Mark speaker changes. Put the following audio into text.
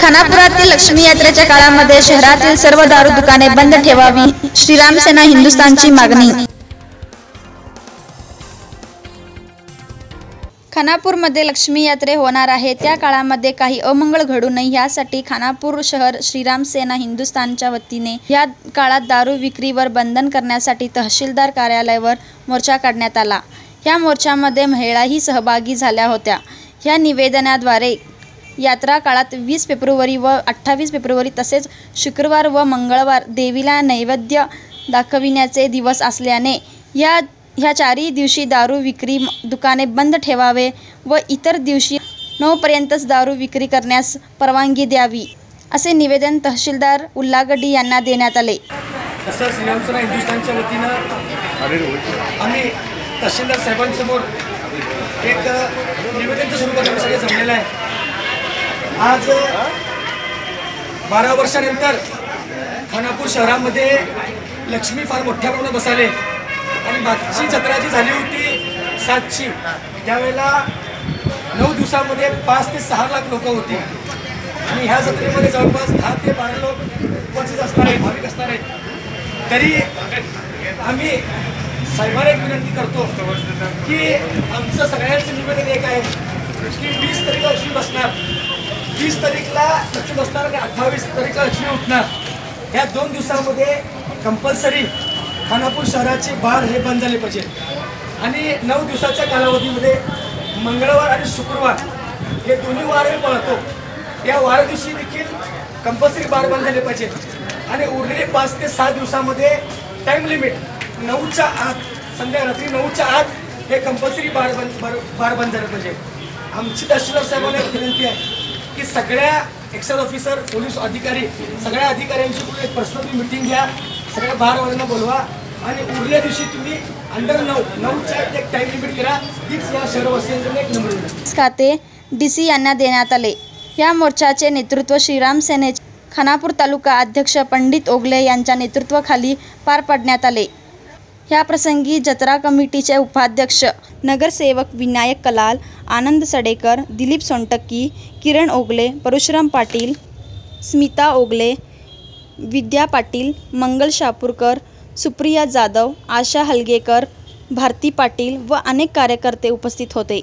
Speaker 1: खानापुरातील लक्ष्मी यात्रेच्या काळामध्ये शहरातील सर्व दारू दुकाने बंद ठेवावी श्रीराम सेना हिंदुस्थानची मागणी. खानापूरमध्ये लक्ष्मी यात्रे होणार आहे. त्या काळामध्ये काही अमंगळ घडू नये यासाठी खानापूर शहर श्रीराम सेना हिंदुस्थानच्या वतीने या काळात दारू विक्रीवर बंधन करण्यासाठी तहसीलदार कार्यालयावर मोर्चा काढण्यात आला. या मोर्चामध्ये महिलाही सहभागी झाल्या होत्या. या निवेदनाद्वारे यात्रा काळात वीस फेब्रुवारी व अठ्ठावीस फेब्रुवारी तसेच शुक्रवार व मंगळवार देवीला नैवेद्य दाखविण्याचे दिवस असल्याने या ह्या चारही दिवशी दारू विक्री दुकाने बंद ठेवावे व इतर दिवशी नऊपर्यंतच दारू विक्री करण्यास परवानगी द्यावी असे निवेदन तहसीलदार उल्लागड्डी यांना देण्यात आले.
Speaker 2: तसंच श्रीरामसेना हिंदुस्थानच्या वतीनं आम्ही तहसीलदार साहेबांसमोर एक आज बारा वर्षानंतर खानापूर शहरामध्ये लक्ष्मी फार मोठ्या प्रमाणात बसाले आणि मागची जत्रा जी झाली होती सातची त्यावेळेला नऊ दिवसामध्ये पाच ते सहा लाख लोक होती. आणि ह्या जत्रेमध्ये जवळपास दहा ते बारा लोक उपस्थित असणार आहेत भाविक असणार आहेत. तरी आम्ही साहेबांना एक विनंती करतो की आमचं सगळ्यांचं निवेदन एक आहे की वीस तारीखला लक्ष्मी बसणार. तीस तारीखला लक्ष बसणार आणि अठ्ठावीस तारीखला लक्ष्मी उठणार. या दोन दिवसामध्ये कंपल्सरी खानापूर शहराचे बार हे बंद झाले पाहिजे. आणि नऊ दिवसाच्या कालावधीमध्ये मंगळवार आणि शुक्रवार हे दोन्ही वार मी पाळतो. या वार दिवशी देखील कंपल्सरी बार बंद झाले पाहिजे. आणि उरलेले पाच ते सहा दिवसामध्ये टाईम लिमिट नऊच्या आत संध्या रात्री नऊच्या आत हे कंपल्सरी बार बंद बार बंद झाले पाहिजे. आमची तहसीलदार साहेबांना विनंती आहे. की सगळ्या एक्साइज ऑफिसर पोलीस अधिकारी सगळ्या अधिकाऱ्यांची कुठे एक पर्सनली मिटिंग घ्या सगळ्या बारवाल्यांना बोलवा आणि उरल्या दिवशी तुम्ही अंडर नऊ नऊच्या एक टाईम लिमिट करा. हीच या शहरवासियांकडे एक नंबर
Speaker 1: खाते डी सी यांना देण्यात आले. या मोर्चाचे नेतृत्व श्रीराम सेनेचे खानापूर तालुका अध्यक्ष पंडित ओगले यांच्या नेतृत्वाखाली पार पाडण्यात आले. या प्रसंगी जत्रा कमिटीचे उपाध्यक्ष नगरसेवक विनायक कलाल आनंद सडेकर दिलीप सोनटक्की किरण ओगले परशुराम पाटील स्मिता ओगले विद्या पाटील मंगल शापूरकर सुप्रिया जाधव आशा हलगेकर भारती पाटील व अनेक कार्यकर्ते उपस्थित होते.